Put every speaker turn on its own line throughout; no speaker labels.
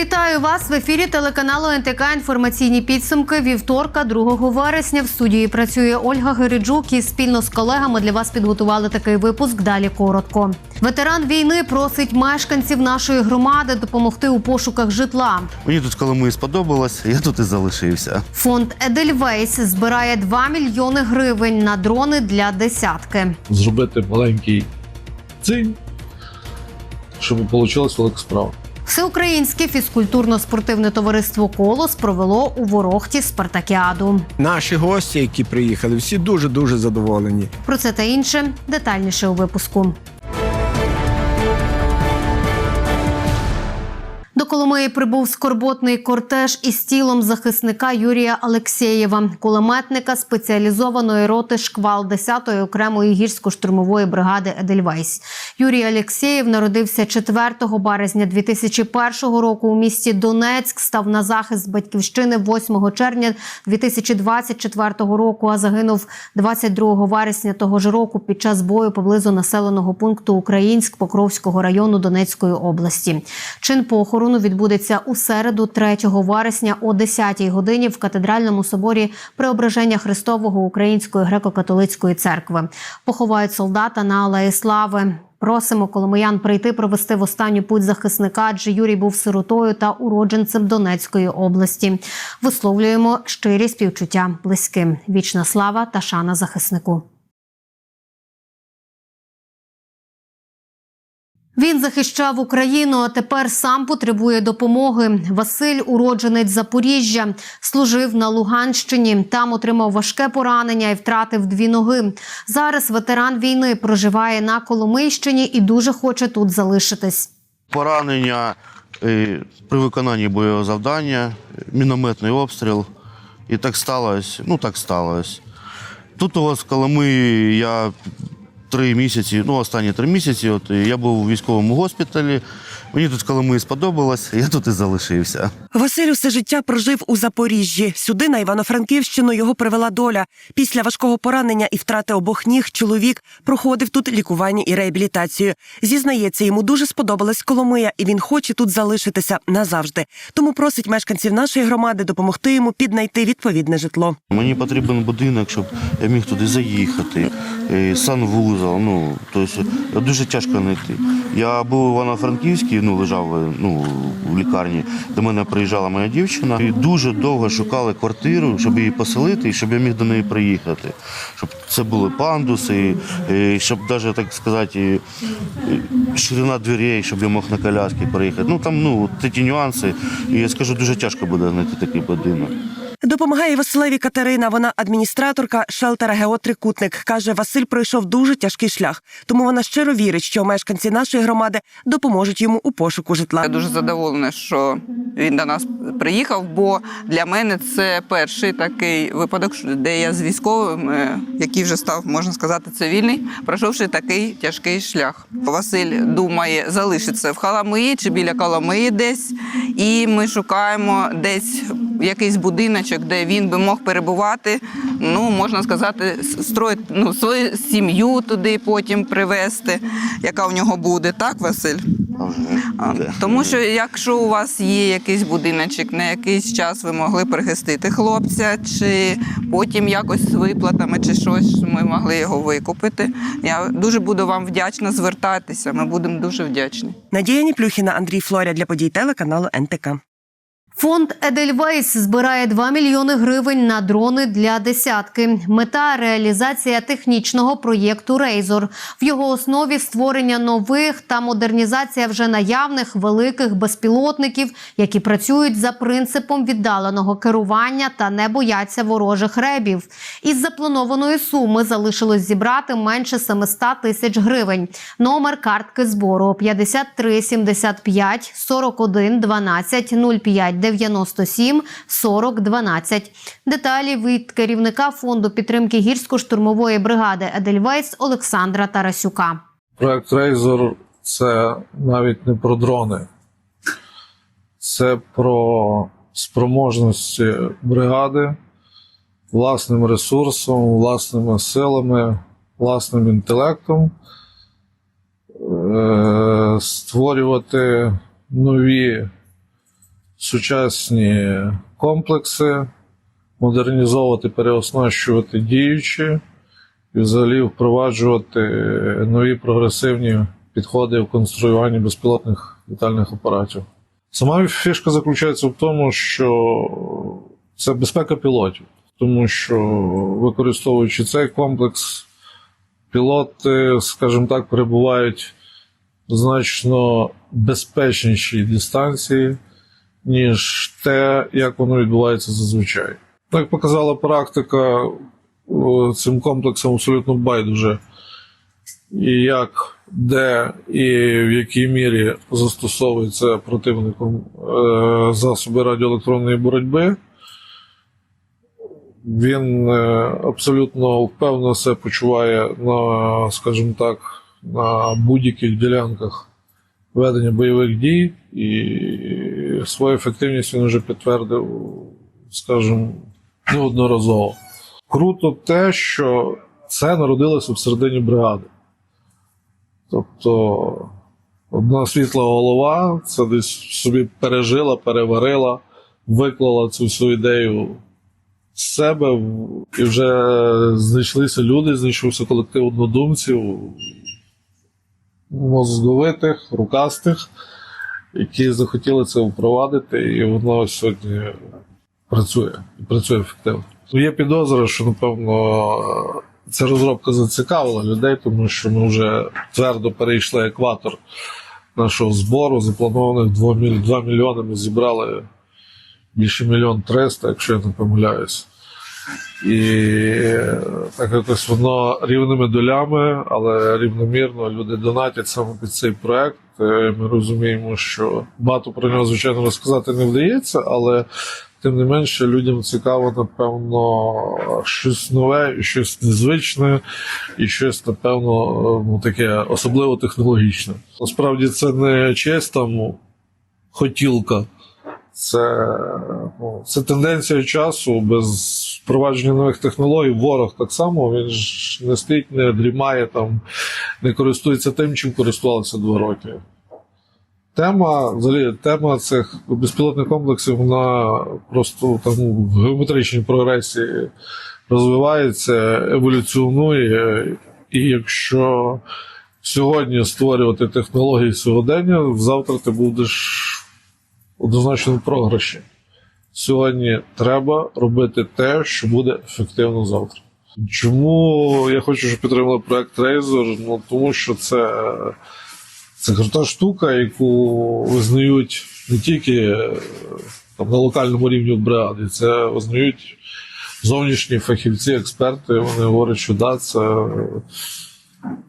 Вітаю вас в ефірі телеканалу НТК Інформаційні підсумки вівторка, 2 вересня. В студії працює Ольга Гириджук і спільно з колегами для вас підготували такий випуск. Далі коротко. Ветеран війни просить мешканців нашої громади допомогти у пошуках житла.
Мені тут Коломиї сподобалось, я тут і залишився.
Фонд Едельвейс збирає 2 мільйони гривень на дрони для десятки.
зробити маленький цинь, щоб вийшла велика справа.
Всеукраїнське фізкультурно-спортивне товариство Колос провело у Ворохті спартакіаду.
Наші гості, які приїхали, всі дуже дуже задоволені.
Про це та інше детальніше у випуску. До Коломиї прибув скорботний кортеж із тілом захисника Юрія Алексєєва, кулеметника спеціалізованої роти шквал 10-ї окремої гірсько-штурмової бригади Едельвейс. Юрій Алексєєв народився 4 березня 2001 року у місті Донецьк. Став на захист батьківщини 8 червня 2024 року. А загинув 22 вересня того ж року під час бою поблизу населеного пункту Українськ Покровського району Донецької області. Чин похорону відбудеться у середу, 3 вересня о 10 годині в катедральному соборі Преображення Христового Української греко-католицької церкви. Поховають солдата на Алеї Слави. Просимо коломиян прийти провести в останню путь захисника, адже Юрій був сиротою та уродженцем Донецької області. Висловлюємо щирі співчуття близьким. Вічна слава та шана захиснику. Він захищав Україну, а тепер сам потребує допомоги. Василь, уродженець Запоріжжя, служив на Луганщині. Там отримав важке поранення і втратив дві ноги. Зараз ветеран війни проживає на Коломийщині і дуже хоче тут залишитись.
Поранення е, при виконанні бойового завдання, мінометний обстріл. І так сталося. Ну так сталося. Тут у вас в Коломиї я три місяці, ну останні три місяці. От я був у військовому госпіталі. Мені тут Коломиї сподобалось, я тут і залишився.
Василь усе життя прожив у Запоріжжі. Сюди на Івано-Франківщину його привела доля. Після важкого поранення і втрати обох ніг чоловік проходив тут лікування і реабілітацію. Зізнається, йому дуже сподобалась Коломия, і він хоче тут залишитися назавжди. Тому просить мешканців нашої громади допомогти йому піднайти відповідне житло.
Мені потрібен будинок, щоб я міг туди заїхати. е, Санвузол, ну тобто дуже тяжко знайти. Я був у Івано-Франківській, ну лежав е, ну, в лікарні. До мене приїжджала моя дівчина. І дуже довго шукали квартиру, щоб її поселити, і щоб я міг до неї приїхати. Щоб це були пандуси, і щоб навіть так сказати, ширина дверей, щоб я мог на коляски приїхати. Ну там ну ті нюанси. І я скажу, дуже тяжко буде знайти такий будинок.
Допомагає Василеві Катерина. Вона адміністраторка шелтера Гео Трикутник. Каже, Василь пройшов дуже тяжкий шлях, тому вона щиро вірить, що мешканці нашої громади допоможуть йому у пошуку житла.
Я дуже задоволена, що він до нас приїхав, бо для мене це перший такий випадок, де я з військовим, е, який вже став, можна сказати, цивільний, пройшовши такий тяжкий шлях. Василь думає залишитися в Халамиї чи біля Коломиї десь, і ми шукаємо десь якийсь будиночок, де він би мог перебувати. Ну, можна сказати, строїти ну, свою сім'ю туди потім привезти, яка в нього буде, так, Василь? Тому що якщо у вас є якийсь будиночок, на якийсь час ви могли прихистити хлопця, чи потім якось з виплатами, чи щось ми могли його викупити. Я дуже буду вам вдячна звертатися. Ми будемо дуже вдячні.
Надія Ніплюхіна, Андрій Флоря для подій телеканалу НТК.
Фонд Едельвейс збирає 2 мільйони гривень на дрони для десятки. Мета реалізація технічного проєкту Рейзор. В його основі створення нових та модернізація вже наявних великих безпілотників, які працюють за принципом віддаленого керування та не бояться ворожих ребів. Із запланованої суми залишилось зібрати менше 700 тисяч гривень. Номер картки збору 53 75 41 12 05 97 40 12. Деталі від керівника фонду підтримки гірсько-штурмової бригади Едельвейс Олександра Тарасюка.
Проект Рейзор це навіть не про дрони, це про спроможності бригади власним ресурсом, власними силами, власним інтелектом е, створювати нові сучасні комплекси, модернізовувати, переоснащувати діючі і взагалі впроваджувати нові прогресивні підходи в конструюванні безпілотних літальних апаратів. Сама фішка заключається в тому, що це безпека пілотів, тому що використовуючи цей комплекс, пілоти, скажімо так, перебувають значно безпечнішій дистанції, ніж те, як воно відбувається зазвичай. Як показала практика, цим комплексом абсолютно байдуже, і як, де і в якій мірі застосовуються противником е, засоби радіоелектронної боротьби. Він е, абсолютно впевнено себе почуває на, скажімо так, на будь-яких ділянках ведення бойових дій, і свою ефективність він вже підтвердив, скажімо, неодноразово. Круто те, що це народилося всередині бригади. Тобто одна світла голова це десь собі пережила, переварила, виклала цю всю ідею з себе, і вже знайшлися люди, знайшовся колектив однодумців, мозговитих, рукастих, які захотіли це впровадити, і воно сьогодні працює і працює ефективно. Ну, Є підозра, що напевно ця розробка зацікавила людей, тому що ми вже твердо перейшли екватор нашого збору. Запланованих 2 мільйони ми зібрали більше мільйон триста, якщо я не помиляюсь. І так якось воно рівними долями, але рівномірно люди донатять саме під цей проект. Е, Ми розуміємо, що багато про нього, звичайно, розказати не вдається, але тим не менше людям цікаво, напевно, щось нове, щось незвичне, і щось, напевно, ну, таке особливо технологічне. Насправді це не честь там хотілка. Це, ну, це тенденція часу без впровадження нових технологій. Ворог так само він ж не стоїть, не дрімає там, не користується тим, чим користувалися два роки. Тема, взагалі, тема цих безпілотних комплексів, вона просто там в геометричній прогресії розвивається, еволюціонує. І якщо сьогодні створювати технології сьогодення, завтра ти будеш однозначно в програші. Сьогодні треба робити те, що буде ефективно завтра. Чому я хочу, щоб підтримали проект Razer? Ну тому що це, це крута штука, яку визнають не тільки е, там, на локальному рівні в бригаді, це визнають зовнішні фахівці, експерти. Вони говорять, що да, це,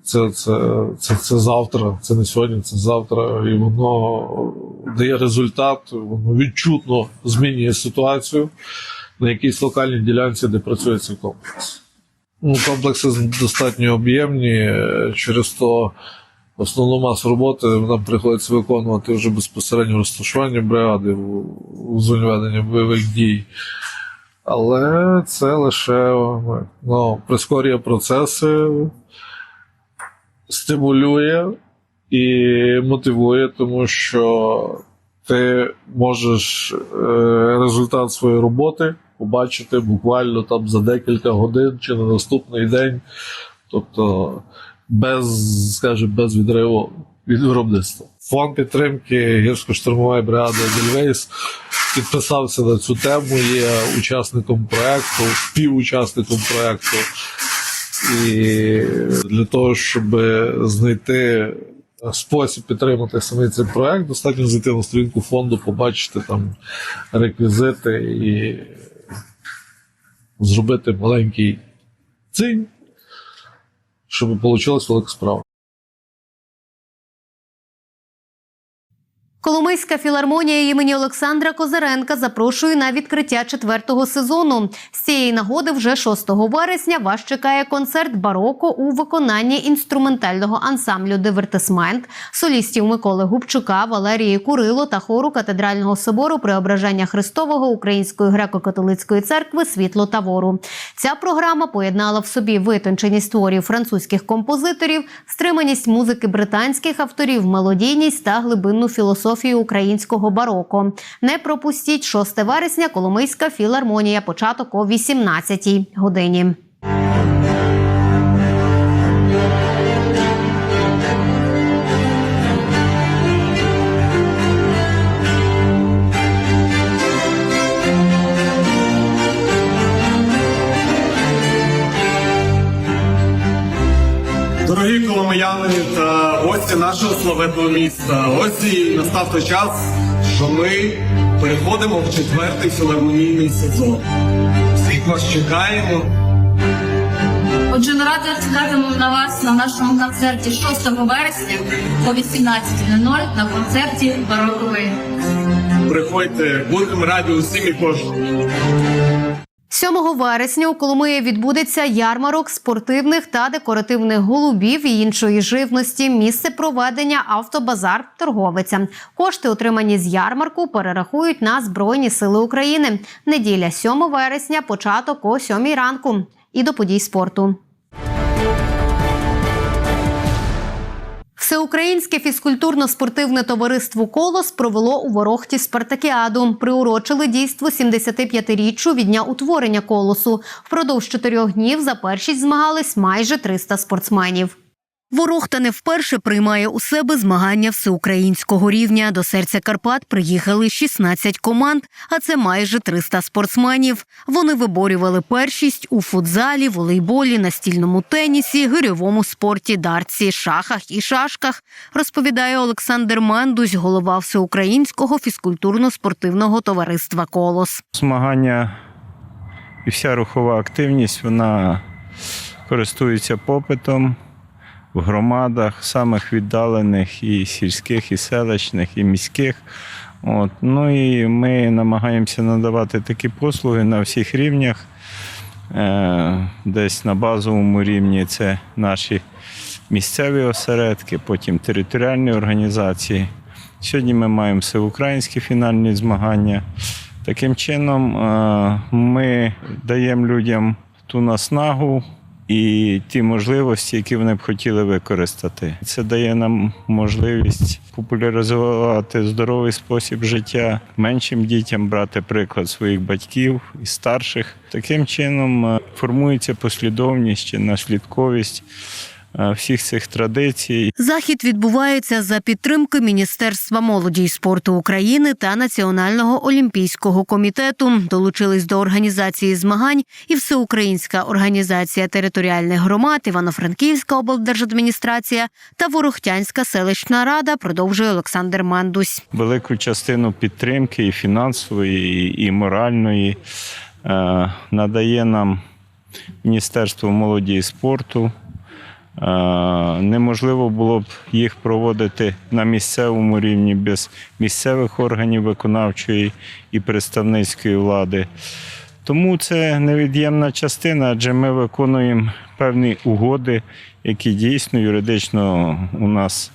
це, це, це, це завтра, це не сьогодні, це завтра, і воно дає результат, воно відчутно змінює ситуацію на якійсь локальній ділянці, де працює цей комплекс. Ну, комплекси достатньо об'ємні, через то основну масу роботи нам приходиться виконувати вже безпосередньо розташування бригади у зоні ведення бойових дій. Але це лише ну, прискорює процеси, стимулює і мотивує, тому що ти можеш е, результат своєї роботи побачити буквально там за декілька годин чи на наступний день. Тобто без, скажімо, без відриву від виробництва. Фонд підтримки гірсько-штурмової бригади Дельвейс підписався на цю тему, є учасником проекту, співучасником проекту. І для того, щоб знайти спосіб підтримати саме цей проект, достатньо зайти на сторінку фонду, побачити там реквізити і зробити маленький цинь, щоб вийшла велика справа.
Коломийська філармонія імені Олександра Козаренка запрошує на відкриття четвертого сезону. З цієї нагоди вже 6 вересня вас чекає концерт бароко у виконанні інструментального ансамблю Дивертисмент, солістів Миколи Губчука, Валерії Курило та хору катедрального собору Преображення Христового Української греко-католицької церкви Світло Тавору. Ця програма поєднала в собі витонченість творів французьких композиторів, стриманість музики британських авторів, мелодійність та глибинну філософію філософію українського бароко. Не пропустіть 6 вересня Коломийська філармонія. Початок о 18 годині.
Нашого славетного міста, ось і настав той час, що ми переходимо в четвертий філармонійний сезон. Всіх вас чекаємо.
Отже, ми раді чекатимемо на вас на нашому концерті 6 вересня о 18.00 на концерті бароковий.
Приходьте, будемо раді усім і кожному.
7 вересня у Коломиї відбудеться ярмарок спортивних та декоративних голубів і іншої живності. Місце проведення автобазар торговиця. Кошти, отримані з ярмарку, перерахують на Збройні Сили України. Неділя 7 вересня, початок о 7 ранку. І до подій спорту. Всеукраїнське фізкультурно-спортивне товариство Колос провело у Ворохті спартакіаду. Приурочили дійство 75-річчю від дня утворення колосу. Впродовж чотирьох днів за першість змагались майже 300 спортсменів. Ворохта не вперше приймає у себе змагання всеукраїнського рівня. До серця Карпат приїхали 16 команд, а це майже 300 спортсменів. Вони виборювали першість у футзалі, волейболі, настільному тенісі, гирьовому спорті, дартсі, шахах і шашках, розповідає Олександр Мандусь, голова всеукраїнського фізкультурно-спортивного товариства Колос.
Змагання і вся рухова активність вона користується попитом в громадах, самих віддалених і сільських, і селищних, і міських. От. Ну і ми намагаємося надавати такі послуги на всіх рівнях. Е, Десь на базовому рівні це наші місцеві осередки, потім територіальні організації. Сьогодні ми маємо всеукраїнські фінальні змагання. Таким чином, е, ми даємо людям ту наснагу і ті можливості, які вони б хотіли використати. Це дає нам можливість популяризувати здоровий спосіб життя, меншим дітям брати приклад своїх батьків і старших. Таким чином е, формується послідовність чи наслідковість всіх цих традицій.
Захід відбувається за підтримки Міністерства молоді і спорту України та Національного олімпійського комітету. Долучились до організації змагань і Всеукраїнська організація територіальних громад, Івано-Франківська облдержадміністрація та Ворохтянська селищна рада. Продовжує Олександр Мандусь.
велику частину підтримки і фінансової, і, і моральної е, надає нам Міністерство молоді і спорту. Е, неможливо було б їх проводити на місцевому рівні без місцевих органів виконавчої і представницької влади. Тому це невід'ємна частина, адже ми виконуємо певні угоди, які дійсно юридично у нас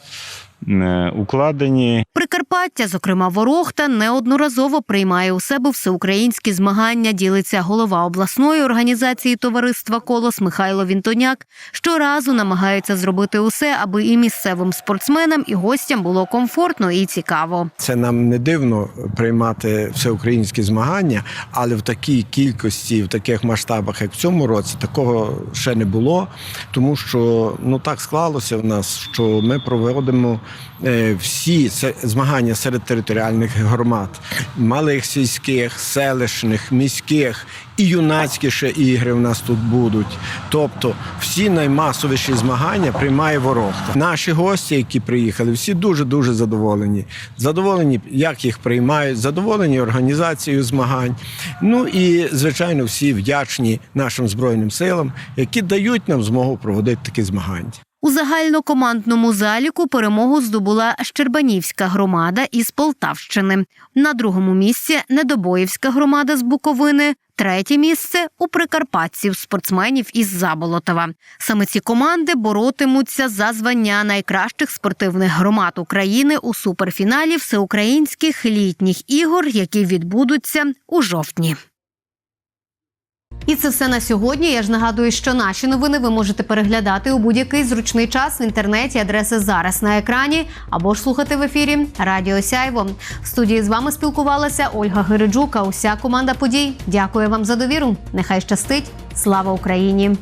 укладені.
Прикарпаття, зокрема Ворохта, неодноразово приймає у себе всеукраїнські змагання. Ділиться голова обласної організації товариства Колос Михайло Вінтоняк. Щоразу намагається зробити усе, аби і місцевим спортсменам, і гостям було комфортно і цікаво.
Це нам не дивно приймати всеукраїнські змагання, але в такій кількості, в таких масштабах, як в цьому році, такого ще не було. Тому що ну так склалося в нас, що ми проводимо е, всі се- змагання серед територіальних громад, малих сільських, селищних, міських і юнацькі ще ігри в нас тут будуть. Тобто всі наймасовіші змагання приймає ворогта. Наші гості, які приїхали, всі дуже дуже задоволені. Задоволені, як їх приймають, задоволені організацією змагань. Ну і звичайно, всі вдячні нашим збройним силам, які дають нам змогу проводити такі змагання.
У загальнокомандному заліку перемогу здобула Щербанівська громада із Полтавщини. На другому місці Недобоївська громада з Буковини. Третє місце у прикарпатців спортсменів із Заболотова. Саме ці команди боротимуться за звання найкращих спортивних громад України у суперфіналі всеукраїнських літніх ігор, які відбудуться у жовтні. І це все на сьогодні. Я ж нагадую, що наші новини ви можете переглядати у будь-який зручний час в інтернеті. Адреси зараз на екрані або ж слухати в ефірі Радіо Сяйво. В студії з вами спілкувалася Ольга Гириджука. Уся команда подій. Дякую вам за довіру. Нехай щастить. Слава Україні!